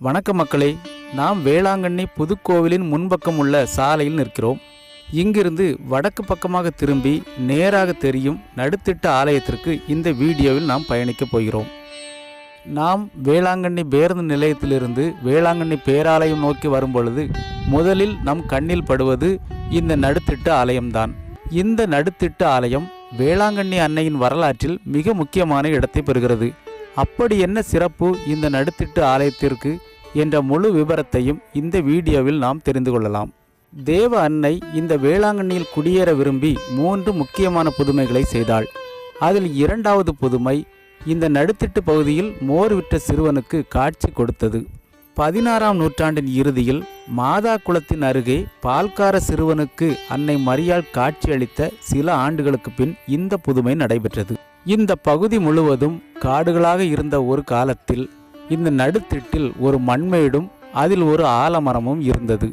வணக்க மக்களே நாம் வேளாங்கண்ணி புதுக்கோவிலின் முன்பக்கம் உள்ள சாலையில் நிற்கிறோம். இங்கிருந்து வடக்கு பக்கமாக திரும்பி நேராக தெரியும் நடுத்திட்ட ஆலயத்திற்கு இந்த வீடியோவில் நாம் பயணிக்கப் போகிறோம். நாம் வேளாங்கண்ணி பேருந்து நிலையத்திலிருந்து வேளாங்கண்ணி பேராலயம் நோக்கி வரும்பொழுது முதலில் நம் கண்ணில் படுவது இந்த நடுத்திட்ட ஆலயம்தான். இந்த நடுத்திட்ட ஆலயம் வேளாங்கண்ணி அன்னையின் வரலாற்றில் மிக முக்கியமான இடத்தை பெறுகிறது. அப்படி என்ன சிறப்பு இந்த நடுத்திட்டு ஆலயத்திற்கு என்ற முழு விவரத்தையும் இந்த வீடியோவில் நாம் தெரிந்து கொள்ளலாம். தேவ அன்னை இந்த வேளாங்கண்ணியில் குடியேற விரும்பி மூன்று முக்கியமான புதுமைகளை செய்தாள். அதில் இரண்டாவது புதுமை இந்த நடுத்திட்டு பகுதியில் மோர் விற்ற சிறுவனுக்கு காட்சி கொடுத்தது. பதினாறாம் நூற்றாண்டின் இறுதியில் மாதா குளத்தின் அருகே பால்கார சிறுவனுக்கு அன்னை மரியாள் காட்சியளித்த சில ஆண்டுகளுக்கு பின் இந்த புதுமை நடைபெற்றது. இந்த பகுதி முழுவதும் காடுகளாக இருந்த ஒரு காலத்தில் இந்த நடுத்திட்டில் ஒரு மண்மேடும் அதில் ஒரு ஆலமரமும் இருந்தது.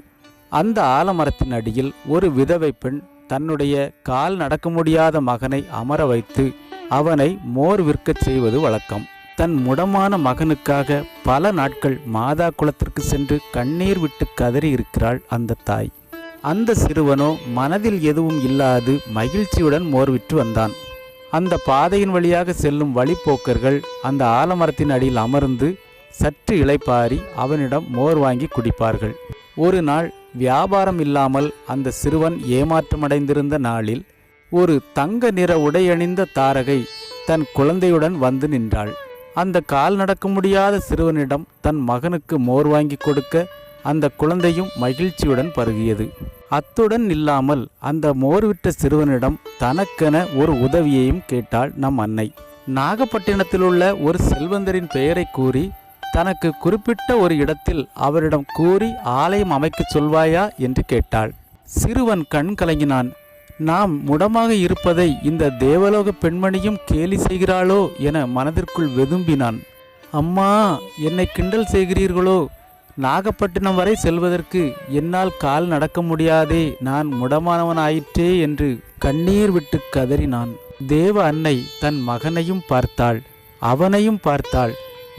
அந்த ஆலமரத்தின் அடியில் ஒரு விதவை பெண் தன்னுடைய கால் நடக்க முடியாத மகனை அமர வைத்து அவனை மோர் விற்கச் செய்வது வழக்கம். தன் முடமான மகனுக்காக பல நாட்கள் மாதா குளத்திற்கு சென்று கண்ணீர் விட்டு கதறி இருக்கிறாள் அந்த தாய். அந்த சிறுவனோ மனதில் எதுவும் இல்லாது மகிழ்ச்சியுடன் மோர் விற்று வந்தான். அந்த பாதையின் வழியாக செல்லும் வழிப்போக்கர்கள் அந்த ஆலமரத்தின் அடியில் அமர்ந்து சற்று இளைப்பாரி அவனிடம் மோர் வாங்கி குடிப்பார்கள். ஒரு நாள் வியாபாரம் இல்லாமல் அந்த சிறுவன் ஏமாற்றமடைந்திருந்த நாளில் ஒரு தங்க நிற உடையணிந்த தாரகை தன் குழந்தையுடன் வந்து நின்றாள். அந்த கால் நடக்க முடியாத சிறுவனிடம் தன் மகனுக்கு மோர் வாங்கி கொடுக்க அந்த குழந்தையும் மகிழ்ச்சியுடன் பருகியது. அத்துடன் இல்லாமல் அந்த மோர் விட்ட சிறுவனிடம் தனக்கென ஒரு உதவியையும் கேட்டாள் நம் அன்னை. நாகப்பட்டினத்தில் உள்ள ஒரு செல்வந்தரின் பெயரை கூறி தனக்கு குறிப்பிட்ட ஒரு இடத்தில் அவரிடம் கூறி ஆலயம் அமைக்கச் சொல்வாயா? என்று கேட்டாள். சிறுவன் கண் கலங்கினான். நாம் முடமாக இருப்பதை இந்த தேவலோக பெண்மணியும் கேலி செய்கிறாளோ? என மனதிற்குள் வெதும்பினான். அம்மா என்னை கிண்டல் செய்கிறீர்களோ? நாகப்பட்டினம் வரை செல்வதற்கு என்னால் கால் நடக்க முடியாதே நான் முடமானவனாயிற்றே என்று கண்ணீர் விட்டு கதறினான். தேவ அன்னை தன் மகனையும் பார்த்தாள். அவனையும் பார்த்தாள்.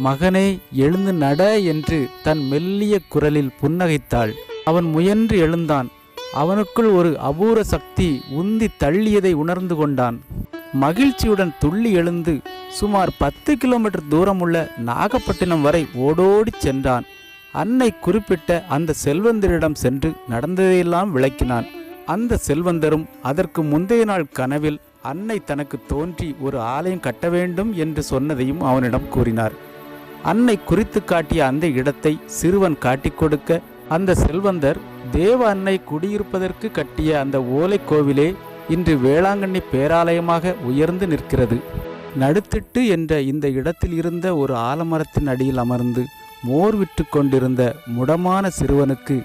மகனே எழுந்து நட என்று தன் மெல்லிய குரலில் புன்னகைத்தாள். அவன் முயன்று எழுந்தான். அவனுக்குள் ஒரு அபூர சக்தி உந்தி தள்ளியதை உணர்ந்து கொண்டான். மகிழ்ச்சியுடன் துள்ளி எழுந்து சுமார் பத்து கிலோமீட்டர் தூரமுள்ள நாகப்பட்டினம் வரை ஓடோடி சென்றான். அன்னை குறிப்பிட்ட அந்த செல்வந்தரிடம் சென்று நடந்ததையெல்லாம் விளக்கினான். அந்த செல்வந்தரும் அதற்கு முந்தைய நாள் கனவில் அன்னை தனக்கு தோன்றி ஒரு ஆலயம் கட்ட வேண்டும் என்று சொன்னதையும் அவனிடம் கூறினார். அன்னை குறித்து காட்டிய அந்த இடத்தை சிறுவன் காட்டிக் கொடுக்க அந்த செல்வந்தர் தேவ அன்னை குடியிருப்பதற்கு கட்டிய அந்த ஓலை கோவிலே இன்று வேளாங்கண்ணி பேராலயமாக உயர்ந்து நிற்கிறது. நடுத்திட்டு என்ற இந்த இடத்தில் இருந்த ஒரு ஆலமரத்தின் அடியில் அமர்ந்து மோர் விற்று கொண்டிருந்த முடமான சிறுவனுக்கு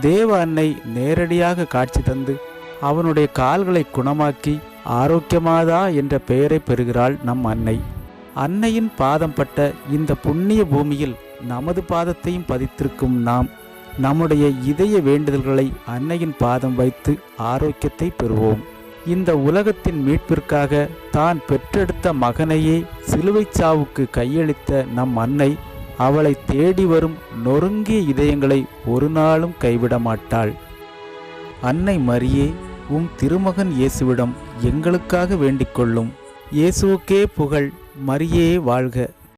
தேவ அன்னை நேரடியாக காட்சி தந்து அவனுடைய கால்களை குணமாக்கி ஆரோக்கியமாதா என்ற பெயரை பெறுகிறாள் நம் அன்னை. அன்னையின் பாதம் பட்ட இந்த புண்ணிய பூமியில் நமது பாதத்தையும் பதித்திருக்கும் நாம் நம்முடைய இதய வேண்டுதல்களை அன்னையின் பாதம் வைத்து ஆரோக்கியத்தை பெறுவோம். இந்த உலகத்தின் மீட்பிற்காக தான் பெற்றெடுத்த மகனையே சிலுவைச் சாவுக்கு கையளித்த நம் அன்னை அவளை தேடி வரும் நொறுங்கிய இதயங்களை ஒரு நாளும் கைவிட மாட்டாள். அன்னை மரியே உம் திருமகன் இயேசுவிடம் எங்களுக்காக வேண்டிக் கொள்ளும். இயேசுவுக்கே புகழ் மரியே வாழ்க.